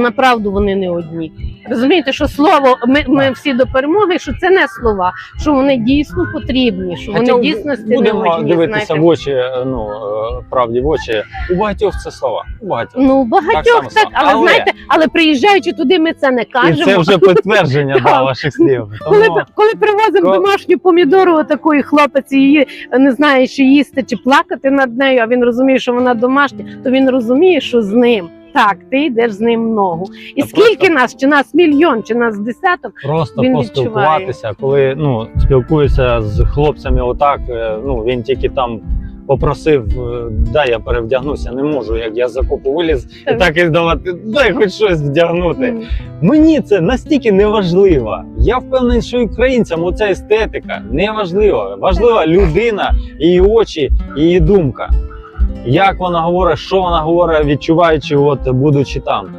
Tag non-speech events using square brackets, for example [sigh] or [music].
що направду вони не одні. Розумієте, що слово ми, ми всі до перемоги, що це не слова, що вони дійсно потрібні, що вони Хоча дійсно не одні. дивитися знаєте. в очі, ну е, правді в очі. У багатьох це слова. У багатьох. Ну, багатьох само так, само. але, Але- знаєте, але приїжджаючи туди, ми це не І кажемо. це вже підтвердження [laughs] Так. да, ваших слів. [laughs] Коли, Тому- коли привозимо Ко- домашню помідору, отакої хлопець її не знає, чи їсти, чи плакати над нею, а він розуміє, що вона домашня, то він розуміє, що з ним. Так, ти йдеш з ним в ногу. І Та скільки просто- нас, чи нас мільйон, чи нас десяток, Просто Він поспілкуватися, коли ну спілкуюся з хлопцями, отак е, ну він тільки там попросив, е, дай я перевдягнуся, не можу, як я з окопу виліз, і Так. так і здавати, дай хоч щось вдягнути. м, Мені це настільки не важливо. Я впевнений, що українцям оця естетика не важлива. Важлива людина, її очі, її думка. Як вона говорить, що вона говорить, відчуваючи, от будучи там.